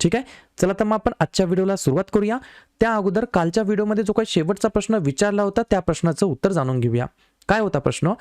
ठीक आहे? चला तर मग आपण आजच्या व्हिडिओला सुरुवात करूया. त्या अगोदर कालच्या व्हिडिओमध्ये जो काही शेवटचा प्रश्न विचारला होता त्या प्रश्नाचं उत्तर जाणून घेऊया. काय होता प्रश्न?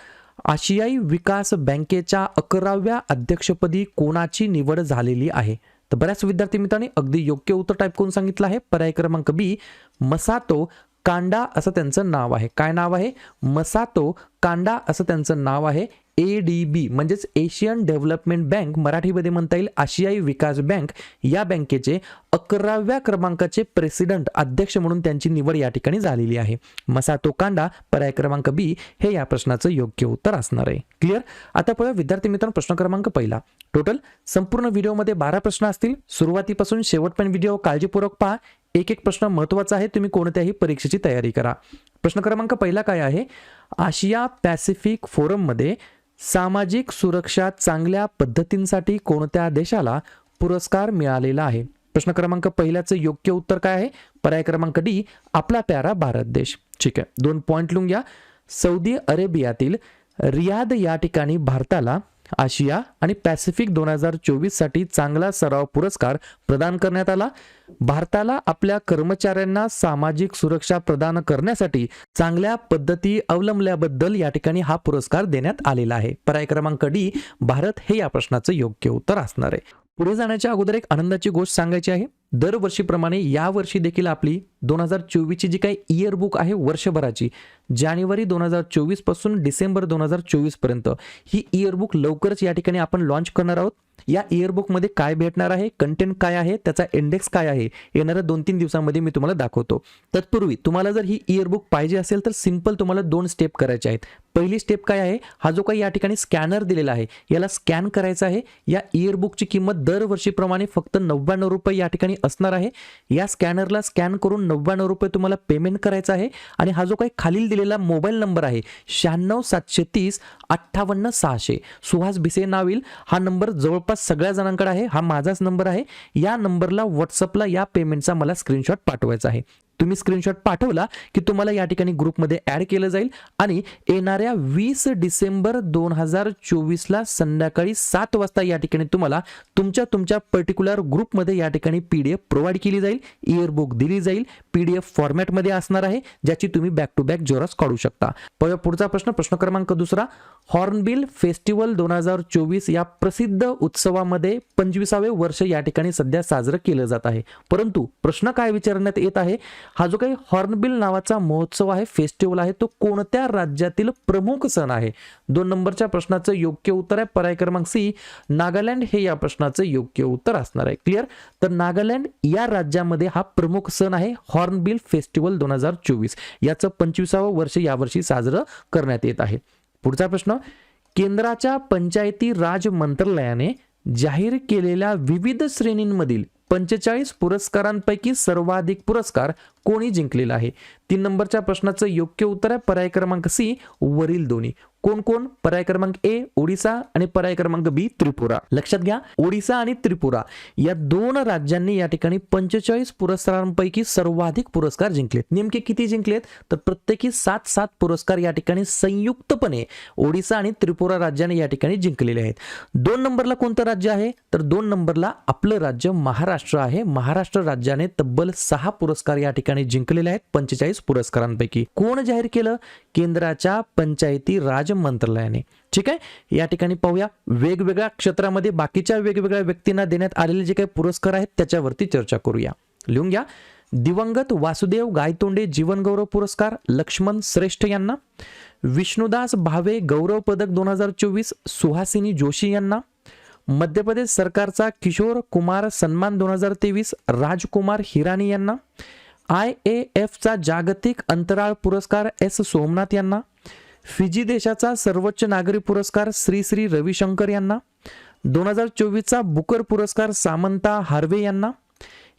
आशियाई विकास बँकेच्या अकराव्या अध्यक्षपदी कोणाची निवड झालेली आहे? तर बऱ्याच विद्यार्थी मित्रांनी अगदी योग्य उत्तर टाईप करून सांगितलं आहे. पर्याय क्रमांक बी मसातो कांडा असं त्यांचं नाव आहे. काय नाव आहे? मसातो कांडा असं त्यांचं नाव आहे. ए डी बी म्हणजेच एशियन डेव्हलपमेंट बँक मराठीमध्ये म्हणता येईल आशियाई विकास बँक. या बँकेचे अकराव्या क्रमांकाचे प्रेसिडेंट अध्यक्ष म्हणून त्यांची निवड या ठिकाणी झालेली आहे. मसातो कांडा पर्याय क्रमांक बी हे या प्रश्नाचं योग्य उत्तर असणार आहे. क्लिअर आता पहा विद्यार्थी मित्रांनो प्रश्न क्रमांक पहिला. टोटल संपूर्ण व्हिडिओमध्ये बारा प्रश्न असतील. सुरुवातीपासून शेवटपर्यंत व्हिडिओ काळजीपूर्वक पहा. एक एक प्रश्न महत्त्वाचा आहे तुम्ही कोणत्याही परीक्षेची तयारी करा. प्रश्न क्रमांक पहिला काय आहे? आशिया पॅसिफिक फोरममध्ये सामाजिक सुरक्षा चांगल्या पद्धतींसाठी कोणत्या देशाला पुरस्कार मिळालेला आहे? प्रश्न क्रमांक पहिल्याचं योग्य उत्तर काय आहे? पर्याय क्रमांक डी आपला प्यारा भारत देश. ठीक आहे दोन पॉईंट लिहून घ्या. सौदी अरेबियातील रियाद या ठिकाणी भारताला आशिया आणि पॅसिफिक दोन हजार चोवीससाठी चांगला सराव पुरस्कार प्रदान करण्यात आला. भारताला आपल्या कर्मचाऱ्यांना सामाजिक सुरक्षा प्रदान करण्यासाठी चांगल्या पद्धती अवलंबल्याबद्दल या ठिकाणी हा पुरस्कार देण्यात आलेला आहे. पर्याय क्रमांक डी भारत हे या प्रश्नाचं योग्य उत्तर असणार आहे. पुढे जाण्याच्या अगोदर एक आनंदाची गोष्ट सांगायची आहे. दरवर्षीप्रमाणे यावर्षी देखील आपली दोन हजार चोवीसची जी काही इयरबुक आहे वर्षभराची जानेवारी दोन हजार चोवीसपासून डिसेंबर दोन हजार चोवीसपर्यंत ही इयरबुक लवकरच या ठिकाणी आपण लॉन्च करणार आहोत. या इयरबुकमध्ये काय भेटणार आहे कंटेंट काय आहे त्याचा इंडेक्स काय आहे येणाऱ्या दोन तीन दिवसांमध्ये मी तुम्हाला दाखवतो. तत्पूर्वी तुम्हाला जर ही इयरबुक पाहिजे असेल तर सिंपल तुम्हाला दोन स्टेप करायचे आहेत. पहिली स्टेप काय आहे हा जो काही या ठिकाणी स्कॅनर दिलेला आहे याला स्कॅन करायचा आहे. या इयरबुकची किंमत दरवर्षीप्रमाणे फक्त नव्याण्णव रुपये या ठिकाणी असणार आहे. या स्कॅनरला स्कॅन करून नव्याण्णव रुपये तुम्हाला पेमेंट करायचं आहे आणि हा जो काही खालील दिलेला मोबाईल नंबर आहे शहाण्णव सातशे तीस अठ्ठावन्न सहाशे. सुहास भिसे नावील हा नंबर जवळपास सगळ्या जणांकडे आहे. हा माझाच नंबर आहे. या नंबरला व्हॉट्सअपला या पेमेंटचा मला स्क्रीनशॉट पाठवायचा आहे. तुम्ही स्क्रीनशॉट पाठवला की तुम्हाला या ठिकाणी ग्रुपमध्ये ॲड केलं जाईल. आणि येणाऱ्या वीस डिसेंबर दोन हजार चोवीसला संध्याकाळी सात वाजता या ठिकाणी तुम्हाला तुमच्या तुमच्या पर्टिक्युलर ग्रुपमध्ये या ठिकाणी पी डी एफ प्रोव्हाइड केली जाईल. इयरबुक दिली जाईल. पी डी एफ फॉर्मॅटमध्ये असणार आहे ज्याची तुम्ही बॅक टू बॅक जोरस काढू शकता. प- पुढचा प्रश्न प्रश्न क्रमांक दुसरा. हॉर्नबिल फेस्टिवल दोन हजार चोवीस या प्रसिद्ध उत्सवामध्ये पंचवीसावे वर्ष या ठिकाणी सध्या साजरं केलं जात आहे. परंतु प्रश्न काय विचारण्यात येत आहे? हा जो काही हॉर्नबिल नावाचा महोत्सव आहे फेस्टिवल आहे तो कोणत्या राज्यातील प्रमुख सण आहे? दोन नंबरच्या प्रश्नाचं योग्य उत्तर आहे. पर्याय क्रमांक सी नागालँड हे या प्रश्नाचं योग्य उत्तर असणार आहे. क्लिअर तर नागालँड या राज्यामध्ये हा प्रमुख सण आहे हॉर्नबिल फेस्टिवल दोन हजार चोवीस. याचं पंचवीसावं वर्ष यावर्षी साजरं करण्यात येत आहे. पुढचा प्रश्न केंद्राच्या पंचायती राज मंत्रालयाने जाहीर केलेल्या विविध श्रेणींमधील पंचेचाळीस पुरस्कारांपैकी सर्वाधिक पुरस्कार कोणी जिंकलेला आहे? तीन नंबरच्या प्रश्नाचं योग्य उत्तर आहे. पर्याय क्रमांक सी वरील दोन्ही. कोण कोण? पर्याय क्रमांक ए ओडिसा आणि पर्याय क्रमांक बी त्रिपुरा. लक्षात घ्या ओडिसा आणि त्रिपुरा या दोन राज्यांनी या ठिकाणी पंचेचाळीस पुरस्कारांपैकी सर्वाधिक पुरस्कार जिंकलेत नेमके किती जिंकलेत? तर प्रत्येकी सात सात पुरस्कार या ठिकाणी संयुक्तपणे ओडिसा आणि त्रिपुरा राज्याने या ठिकाणी जिंकलेले आहेत. दोन नंबरला कोणतं राज्य आहे? तर दोन नंबरला आपलं राज्य महाराष्ट्र आहे. महाराष्ट्र राज्याने तब्बल सहा पुरस्कार या ठिकाणी जिंकलेले आहेत पंचेचाळीस पुरस्कारांपैकी. कोण जाहीर केलं? केंद्राच्या पंचायती राज म्हणजे मंत्रालयाने. ठीक आहे? या ठिकाणी पाहूया. वेगवेगळ्या क्षेत्रामध्ये बाकीच्या वेगवेगळ्या व्यक्तींना देण्यात आलेले जे काही पुरस्कार आहेत त्याच्यावरती चर्चा करूया. लिहून घ्या. दिवंगत वासुदेव गायतोंडे जीवनगौरव पुरस्कार लक्ष्मण श्रेष्ठ यांना. विष्णुदास भावे गौरव पदक दोन हजार चोवीस सुहासिनी जोशी यांना. मध्य प्रदेश सरकारचा किशोर कुमार सन्मान दोन हजार तेवीस राजकुमार हिरानी यांना. आय ए एफचा जागतिक अंतराळ पुरस्कार एस सोमनाथ यांना. फिजी देशाचा सर्वोच्च नागरी पुरस्कार श्री श्री रविशंकर यांना दोन हजार चोवीसचा बुकर पुरस्कार सामंता हार्वे यांना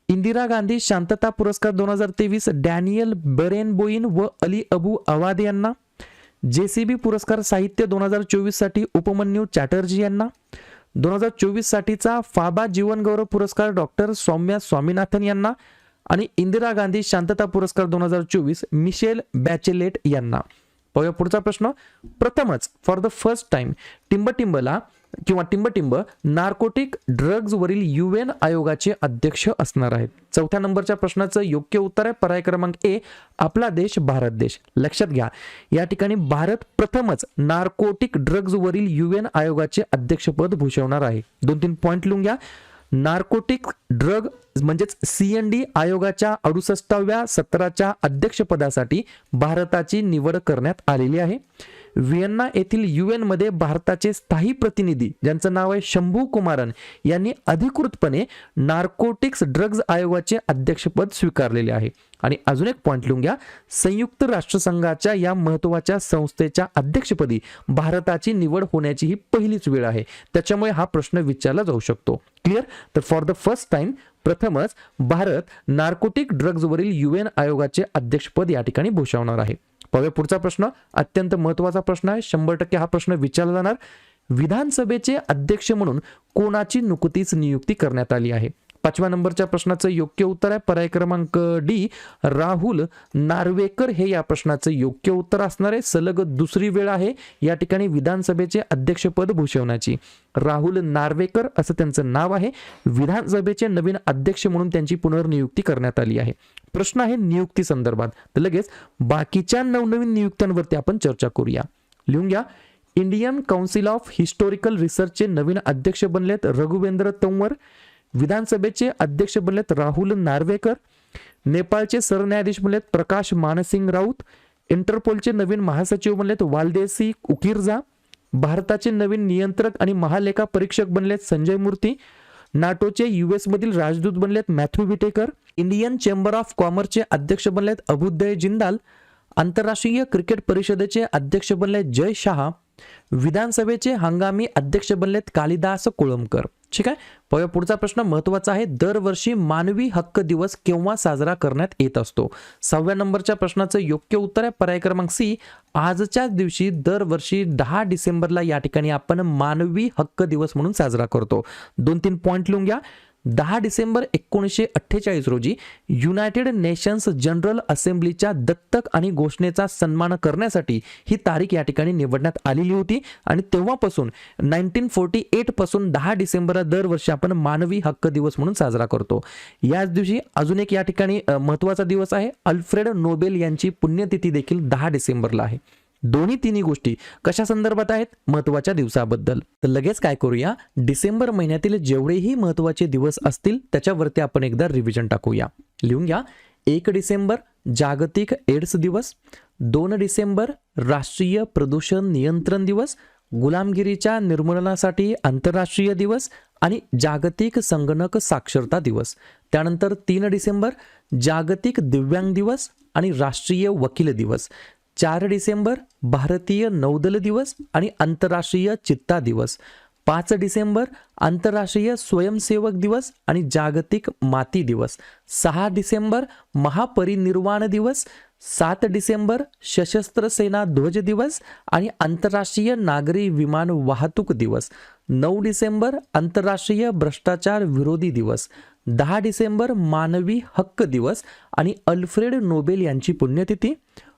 इंदिरा गांधी शांतता पुरस्कार दोन हजार तेवीस डॅनियल बरेनबोईन व अली अबू अवाद यांना जेसीबी पुरस्कार साहित्य दोन हजार चोवीससाठी उपमन्यू चॅटर्जी यांना दोन हजार चोवीससाठीचा फाबा जीवनगौरव पुरस्कार डॉक्टर सौम्या स्वामीनाथन यांना आणि इंदिरा गांधी शांतता पुरस्कार दोन हजार चोवीस मिशेल बॅचेलेट यांना. पाहूया पुढचा प्रश्न. प्रथमच फॉर द फर्स्ट टाइम टिंबटिंबला किंवा टिंबटिंब नार्कोटिक ड्रग्जवरील यू युएन आयोगाचे अध्यक्ष असणार आहेत. चौथ्या नंबरच्या प्रश्नाचं योग्य उत्तर आहे. पर्याय क्रमांक ए आपला देश भारत देश. लक्षात घ्या या ठिकाणी भारत प्रथमच नार्कोटिक ड्रग्जवरील यू युएन आयोगाचे अध्यक्षपद भूषवणार आहे. दोन तीन पॉईंट लिहून घ्या. नार्कोटिक ड्रग म्हणजेच सी एन डी आयोगाच्या अडुसष्टाव्या सत्राच्या अध्यक्षपदासाठी भारताची निवड करण्यात आलेली आहे. व्हिएन्ना येथील यू मध्ये भारताचे स्थायी प्रतिनिधी ज्यांचं नाव आहे शंभू कुमारन यांनी अधिकृतपणे नार्कोटिक्स ड्रग्ज आयोगाचे अध्यक्षपद स्वीकारलेले आहे. आणि अजून एक पॉईंट लिहून घ्या. संयुक्त राष्ट्रसंघाच्या या महत्त्वाच्या संस्थेच्या अध्यक्षपदी भारताची निवड होण्याची ही पहिलीच वेळ आहे. त्याच्यामुळे हा प्रश्न विचारला जाऊ शकतो. क्लिअर तर फॉर द फर्स्ट टाइम प्रथमच भारत नार्कोटिक ड्रग्जवरील युएन आयोगाचे अध्यक्षपद या ठिकाणी भूषवणार आहे. पाहूया पुढचा प्रश्न. अत्यंत महत्त्वाचा प्रश्न आहे. शंभर टक्के हा प्रश्न विचारला जाणार. विधानसभेचे अध्यक्ष म्हणून कोणाची नुकतीच नियुक्ती करण्यात आली आहे? पाचव्या नंबरच्या प्रश्नाचं योग्य उत्तर आहे. पर्याय क्रमांक डी राहुल नार्वेकर हे या प्रश्नाचं योग्य उत्तर असणार आहे. सलग दुसरी वेळ आहे. या ठिकाणी विधानसभेचे अध्यक्षपद भूषवण्याची. राहुल नार्वेकर असं त्यांचं नाव आहे. विधानसभेचे नवीन अध्यक्ष म्हणून त्यांची पुनर्नियुक्ती करण्यात आली आहे. प्रश्न आहे नियुक्ती संदर्भात. तर लगेच बाकीच्या नवनवीन नियुक्त्यांवरती आपण चर्चा करूया. लिहून घ्या. इंडियन काउन्सिल ऑफ हिस्टोरिकल रिसर्चचे नवीन अध्यक्ष बनलेत रघुवेंद्र तंवर विधानसभेचे अध्यक्ष बनलेत राहुल नार्वेकर नेपाळचे सरन्यायाधीश बनलेत प्रकाश मानसिंग राऊत इंटरपोलचे नवीन महासचिव बनलेत वालदेसी उकिरजा भारताचे नवीन नियंत्रक आणि महालेखा परीक्षक बनलेत संजय मूर्ती नाटोचे युएसमधील राजदूत बनलेत Matthew Whitaker Indian chamber of कॉमर्सचे अध्यक्ष बनलेत अभुदय जिंदाल आंतरराष्ट्रीय क्रिकेट परिषदेचे अध्यक्ष बनलेत जय शहा विधानसभेचे हंगामी अध्यक्ष बनलेत कालिदास कोळंबकर. ठीक आहे? पाहूया पुढचा प्रश्न महत्त्वाचा आहे. दरवर्षी मानवी हक्क दिवस केव्हा साजरा करण्यात येत असतो? सहाव्या नंबरच्या प्रश्नाचं योग्य उत्तर आहे. पर्याय क्रमांक सी आजच्याच दिवशी दरवर्षी दहा डिसेंबरला या ठिकाणी आपण मानवी हक्क दिवस म्हणून साजरा करतो. दोन तीन पॉईंट लिहून घ्या. दहा डिसेंबर एकोणीसशे अठ्ठेचाळीस रोजी युनायटेड नेशन्स जनरल असेंब्लीच्या दत्तक आणि घोषणेचा सन्मान करण्यासाठी ही तारीख या ठिकाणी निवडण्यात आलेली होती. आणि तेव्हापासून नाईन्टीन फोर्टी एटपासून दहा डिसेंबरला दरवर्षी आपण मानवी हक्क दिवस म्हणून साजरा करतो. याच दिवशी अजून एक या ठिकाणी महत्त्वाचा दिवस आहे. अल्फ्रेड नोबेल यांची पुण्यतिथी देखील दहा डिसेंबरला आहे. दोन्ही तिन्ही गोष्टी कशा संदर्भात आहेत? महत्त्वाच्या दिवसाबद्दल. तर लगेच काय करूया? डिसेंबर महिन्यातील जेवढेही महत्त्वाचे दिवस असतील त्याच्यावरती आपण एकदा रिव्हिजन टाकूया. लिहून घ्या. एक डिसेंबर जागतिक एड्स दिवस. दोन डिसेंबर राष्ट्रीय प्रदूषण नियंत्रण दिवस. गुलामगिरीच्या निर्मूलनासाठी आंतरराष्ट्रीय दिवस आणि जागतिक संगणक साक्षरता दिवस. त्यानंतर तीन डिसेंबर जागतिक दिव्यांग दिवस आणि राष्ट्रीय वकील दिवस. चार डिसेंबर भारतीय नौदल दिवस आणि आंतरराष्ट्रीय चित्ता दिवस. पाच डिसेंबर आंतरराष्ट्रीय स्वयंसेवक दिवस आणि जागतिक माती दिवस. सहा डिसेंबर महापरिनिर्वाण दिवस. सात डिसेंबर सशस्त्र सेना ध्वज दिवस आणि आंतरराष्ट्रीय नागरी विमान वाहतूक दिवस. नऊ डिसेंबर आंतरराष्ट्रीय भ्रष्टाचार विरोधी दिवस. दहा डिसेंबर मानवी हक्क दिवस आणि अल्फ्रेड नोबेल यांची पुण्यतिथी.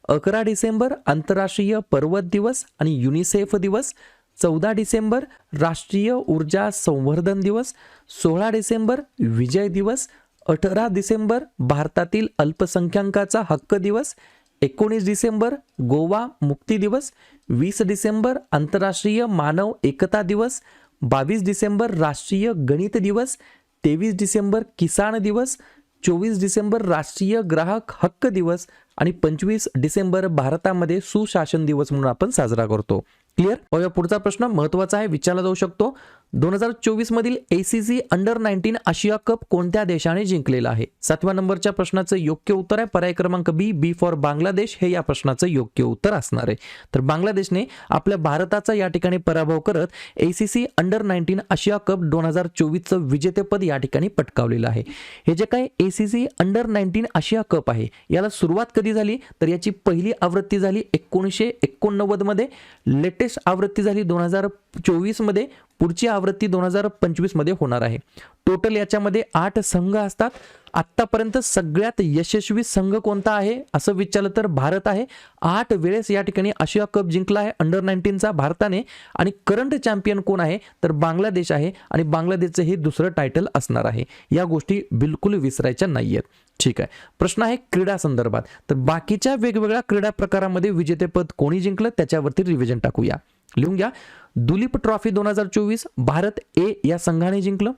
अकरा डिसेंबर आंतरराष्ट्रीय पर्वत दिवस आणि युनिसेफ दिवस चौदा डिसेंबर राष्ट्रीय ऊर्जा संवर्धन दिवस सोळा डिसेंबर विजय दिवस अठरा डिसेंबर भारतातील अल्पसंख्याकाचा हक्क दिवस एकोणीस डिसेंबर गोवा मुक्ती दिवस वीस डिसेंबर आंतरराष्ट्रीय मानव एकता दिवस बावीस डिसेंबर राष्ट्रीय गणित दिवस तेवीस डिसेंबर किसान दिवस चोवीस डिसेंबर राष्ट्रीय ग्राहक हक्क दिवस आणि पंचवीस डिसेंबर भारतामध्ये सुशासन दिवस म्हणून आपण साजरा करतो. क्लिअर पाहूया पुढचा प्रश्न महत्त्वाचा आहे विचारला जाऊ शकतो. दोन हजार चोवीस मधील A C C under nineteen Asia cup कोणत्या देशाने जिंकलेला आहे? सातव्या नंबरच्या प्रश्नाचं योग्य उत्तर आहे. पर्याय क्रमांक बी बी फॉर बांगलादेश. हे या प्रश्नाचं योग्य उत्तर असणार आहे. तर बांगलादेशने आपल्या भारताचा या ठिकाणी पराभव करत A C C under nineteen Asia cup दोन हजार चोवीसचं विजेतेपद या ठिकाणी पटकावलेलं आहे. हे जे काय A C C under nineteen Asia cup आहे याला सुरुवात कधी झाली? तर याची पहिली आवृत्ती झाली एकोणीसशे एकोणनव्वदमध्ये लेटेस्ट आवृत्ती झाली दोन हजार चोवीसमध्ये पुढची आवृत्ती दोन हजार पंचवीसमध्ये होणार आहे. टोटल याच्यामध्ये आठ संघ असतात. आत्तापर्यंत सगळ्यात यशस्वी संघ कोणता आहे? असं विचारलं तर भारत आहे. आठ वेळेस या ठिकाणी आशिया कप जिंकला आहे. अंडर नाईन्टीनचा भारताने. आणि करंट चॅम्पियन कोण आहे? तर बांगलादेश आहे. आणि बांगलादेशचं हे दुसरं टायटल असणार आहे. या गोष्टी बिलकुल विसरायच्या नाही आहेत ठीक आहे. प्रश्न आहे क्रीडा संदर्भात. तर बाकीच्या वेगवेगळ्या क्रीडा प्रकारामध्ये विजेतेपद कोणी जिंकलं? त्याच्यावरती रिव्हिजन टाकूया. लिहून घ्या. दुलीप ट्रॉफी दोन हजार चोवीस भारत ए या संघाने जिंकलं.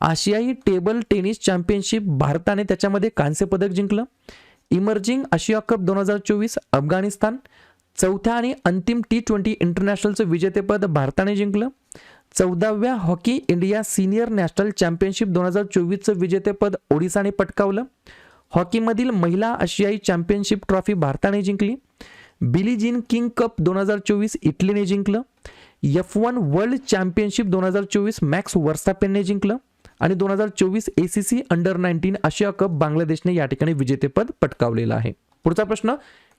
आशियाई टेबल टेनिस चॅम्पियनशिप भारताने त्याच्यामध्ये कांस्य पदक जिंकलं. इमर्जिंग आशिया कप दोन हजार चोवीस अफगाणिस्तान. चौथ्या आणि अंतिम टी ट्वेंटी इंटरनॅशनलचं विजेतेपद भारताने जिंकलं. चौदाव्या hockey India senior national championship दोन हजार चोवीसचं विजेतेपद ओडिसाने पटकावलं. हॉकीमधील महिला आशियाई चॅम्पियनशिप ट्रॉफी भारताने जिंकली. बिली जीन किंग कप दोन हजार चोवीस इटलीने जिंकलं. एफ वन वर्ल्ड चॅम्पियनशिप दोन हजार चोवीस मॅक्स वर्स्टापेनने जिंकलं. आणि दोन हजार चोवीस A C C under nineteen Asia cup बांगलादेशने या ठिकाणी विजेतेपद पटकावलेलं आहे. पुढचा प्रश्न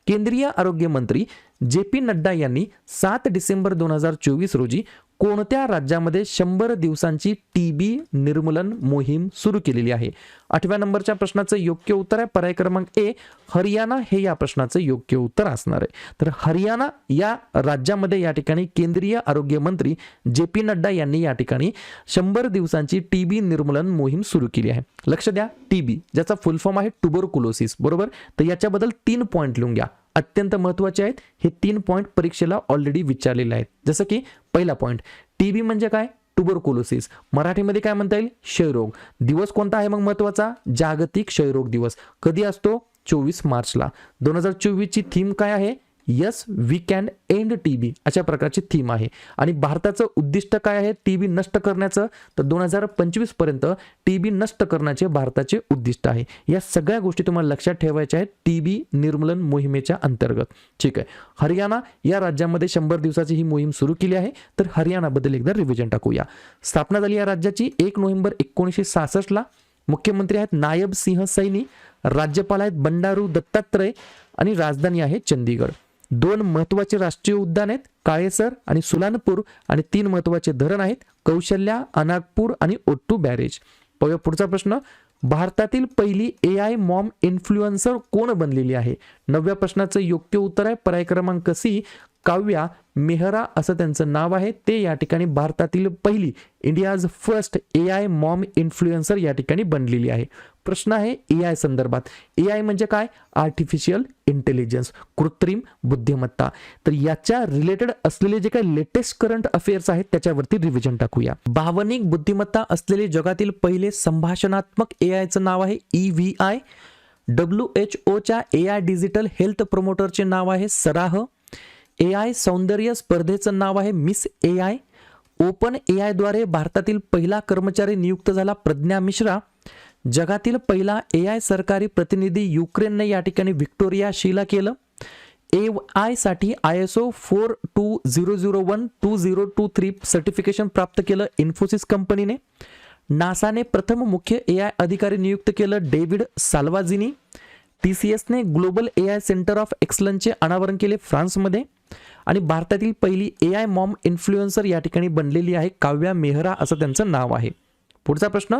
केंद्रीय आरोग्य मंत्री जे पी नड्डा यांनी सात डिसेंबर दोन हजार चोवीस रोजी कोणत्या राज्यामध्ये शंभर दिवसांची टी बी निर्मूलन मोहीम सुरू केलेली आहे? आठव्या नंबरच्या प्रश्नाचं योग्य उत्तर आहे. पर्याय क्रमांक ए हरियाणा हे या प्रश्नाचं योग्य उत्तर असणार आहे. तर हरियाणा या राज्यामध्ये या ठिकाणी केंद्रीय आरोग्य मंत्री जे पी नड्डा यांनी या ठिकाणी शंभर दिवसांची टी बी निर्मूलन मोहीम सुरू केली आहे. लक्ष द्या टी बी ज्याचा फुल फॉर्म आहे टुबरकुलोसिस बरोबर? तर याच्याबद्दल तीन पॉईंट लिहून घ्या. अत्यंत महत्त्वाचे आहेत. हे तीन पॉईंट परीक्षेला ऑलरेडी विचारलेले आहेत. जसं की पहिला पॉईंट टी बी म्हणजे काय? टुबरकुलोसिस मराठीमध्ये काय म्हणता येईल? क्षयरोग. दिवस कोणता आहे मग महत्त्वाचा जागतिक क्षयरोग दिवस. कधी असतो? चोवीस मार्चला. दोन हजार चोवीसची थीम काय आहे? Yes we can end T B अशा प्रकारची थीम आहे. आणि भारताचं उद्दिष्ट काय आहे? टी बी नष्ट करण्याचं. तर दोन हजार पंचवीसपर्यंत टी बी नष्ट करण्याचे भारताचे उद्दिष्ट आहे. या सगळ्या गोष्टी तुम्हाला लक्षात ठेवायच्या आहेत. टी बी निर्मूलन मोहिमेच्या अंतर्गत. ठीक आहे. हरियाणा या राज्यामध्ये शंभर दिवसाची ही मोहीम सुरू केली आहे. तर हरियाणाबद्दल एकदा रिव्हिजन टाकूया. स्थापना झाली या राज्याची एक नोव्हेंबर एकोणीसशे सहासष्टला मुख्यमंत्री आहेत नायब सिंह सैनी. राज्यपाल आहेत बंडारू दत्तात्रय. आणि राजधानी आहे चंदीगड दोन महत्त्वाचे राष्ट्रीय उद्यान आहेत काळेसर आणि सुलानपूर आणि तीन महत्त्वाचे धरण आहेत कौशल्या अनागपूर आणि ओट्टू बॅरेज. पाहूया पुढचा प्रश्न. भारतातील पहिली ए आय मॉम इन्फ्लुएन्सर कोण बनलेली आहे? नवव्या प्रश्नाचं योग्य उत्तर आहे. पर्याय क्रमांक सी काव्या मेहरा असं त्यांचं नाव आहे. ते या ठिकाणी भारतातील पहिली India's first A I mom influencer या ठिकाणी बनलेली आहे. प्रश्न आहे ए आय संदर्भात. ए आय म्हणजे काय? आर्टिफिशियल इंटेलिजन्स कृत्रिम बुद्धिमत्ता. तर याच्या रिलेटेड असलेले जे काही लेटेस्ट करंट अफेअर्स आहेत त्याच्यावरती रिव्हिजन टाकूया. भावनिक बुद्धिमत्ता असलेले जगातील पहिले संभाषणात्मक ए आयचं नाव आहे E V I W H ओच्या ए आय डिजिटल हेल्थ प्रमोटरचे नाव आहे सराह. ए आय सौंदर्य स्पर्धेचं नाव आहे Miss A I. Open A आयद्वारे भारतातील पहिला कर्मचारी नियुक्त झाला प्रज्ञा मिश्रा. जगातील पहिला ए आय सरकारी प्रतिनिधी युक्रेनने या ठिकाणी व्हिक्टोरिया शीला केलं. A आयसाठी I S O four two zero zero one two zero two three certification प्राप्त केलं इन्फोसिस कंपनीने. नासाने प्रथम मुख्य ए आय अधिकारी नियुक्त केलं डेव्हिड साल्वाझिनी. टी सी एसने global A I centre of एक्सलन्सचे अनावरण केले फ्रान्समध्ये. आणि भारतातील पहिली ए आय मॉम इन्फ्लुएन्सर या ठिकाणी बनलेली आहे काव्या मेहरा असं त्यांचं नाव आहे. पुढचा प्रश्न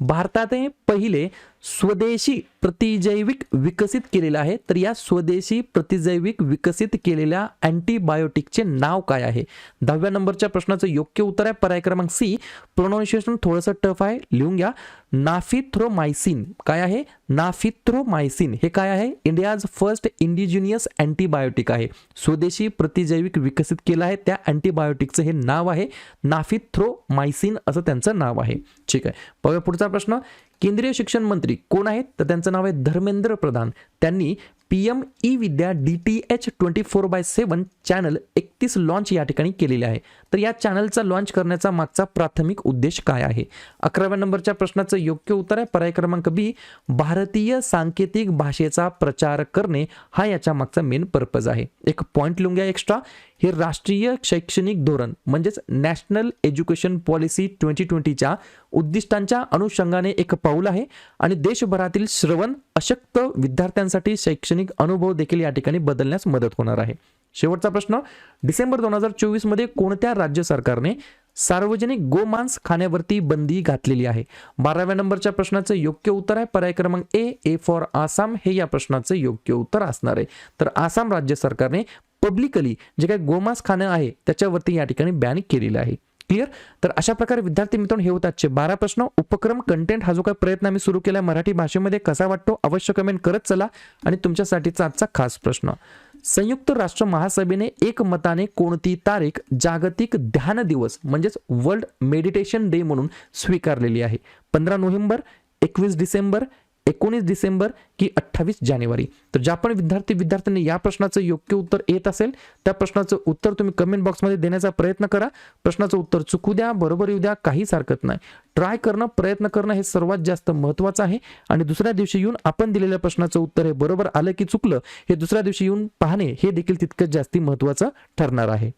भारताने पहिले स्वदेशी प्रतिजैविक विकसित केलेलं आहे. तर या स्वदेशी प्रतिजैविक विकसित केलेल्या अँटीबायोटिकचे नाव काय आहे? दहाव्या नंबरच्या प्रश्नाचं योग्य उत्तर आहे. पर्याय क्रमांक सी प्रोनाऊन्सिएशन थोडंसं टफ आहे. लिहून घ्या. नाफिथ्रोमायसिन काय आहे? नाफिथ्रोमायसिन हे काय आहे? इंडियाज फर्स्ट इंडिजिनियस अँटीबायोटिक आहे. स्वदेशी प्रतिजैविक विकसित केलं आहे. त्या अँटीबायोटिकचं हे नाव आहे. नाफिथ्रोमायसिन असं त्यांचं नाव आहे. ठीक आहे. बघा पुढचा प्रश्न. केंद्रीय शिक्षण मंत्री कोण आहेत? तर त्यांचं नाव आहे धर्मेंद्र प्रधान. त्यांनी P M E Vidya D T H twenty four by seven channel एकतीस लॉन्च या ठिकाणी केलेले आहे. तर या चॅनलचा लॉन्च करण्याचा मागचा प्राथमिक उद्देश काय आहे? अकराव्या नंबरच्या प्रश्नाचं योग्य उत्तर आहे. पर्याय क्रमांक बी भारतीय सांकेतिक भाषेचा प्रचार करणे हा याच्या मागचा मेन पर्पज आहे. एक पॉईंट लिहून घ्या एक्स्ट्रा हे राष्ट्रीय शैक्षणिक धोरण म्हणजेच नॅशनल एज्युकेशन पॉलिसी ट्वेंटी ट्वेंटीच्या उद्दिष्टांच्या अनुषंगाने एक पाऊल आहे आणि देशभरातील श्रवण अशक्त विद्यार्थ्यांसाठी शैक्षणिक अनुभव देखील या ठिकाणी बदलण्यास मदत होणार आहे. शेवटचा प्रश्न डिसेंबर दोन हजार चोवीसमध्ये कोणत्या राज्य सरकारने सार्वजनिक गोमांस खाण्यावरती बंदी घातलेली आहे? बाराव्या नंबरच्या प्रश्नाचं योग्य उत्तर आहे. पर्याय क्रमांक ए ए फॉर आसाम. हे या प्रश्नाचं योग्य उत्तर असणार आहे. तर आसाम राज्य सरकारने पब्लिकली जे काही गोमांस खाणं आहे त्याच्यावरती या ठिकाणी बॅन केलेलं आहे. क्लिअर तर अशा प्रकारे विद्यार्थी मित्रांनो हे होतात आजचे बारा प्रश्न. उपक्रम कंटेंट हा जो काही प्रयत्न आम्ही सुरू केला मराठी भाषेमध्ये कसा वाटतो? अवश्य कमेंट करत चला. आणि तुमच्यासाठीचा आजचा खास प्रश्न. संयुक्त राष्ट्र महासभेने एकमताने कोणती तारीख जागतिक ध्यान दिवस म्हणजेच वर्ल्ड मेडिटेशन डे म्हणून स्वीकारलेली आहे. पंधरा नोव्हेंबर एकवीस डिसेंबर एकोणीस डिसेंबर की अठ्ठावीस जानेवारी. तर ज्या पण विद्यार्थी विद्यार्थ्यांनी या प्रश्नाचं योग्य उत्तर येत असेल त्या प्रश्नाचं उत्तर तुम्ही कमेंट बॉक्समध्ये देण्याचा प्रयत्न करा. प्रश्नाचं उत्तर चुकू द्या बरोबर येऊ द्या काहीच हरकत नाही. ट्राय करणं प्रयत्न करणं हे सर्वात जास्त महत्त्वाचं आहे. आणि दुसऱ्या दिवशी येऊन आपण दिलेल्या प्रश्नाचं उत्तर हे बरोबर आलं की चुकलं हे दुसऱ्या दिवशी येऊन पाहणे हे देखील तितकंच जास्ती महत्त्वाचं ठरणार आहे.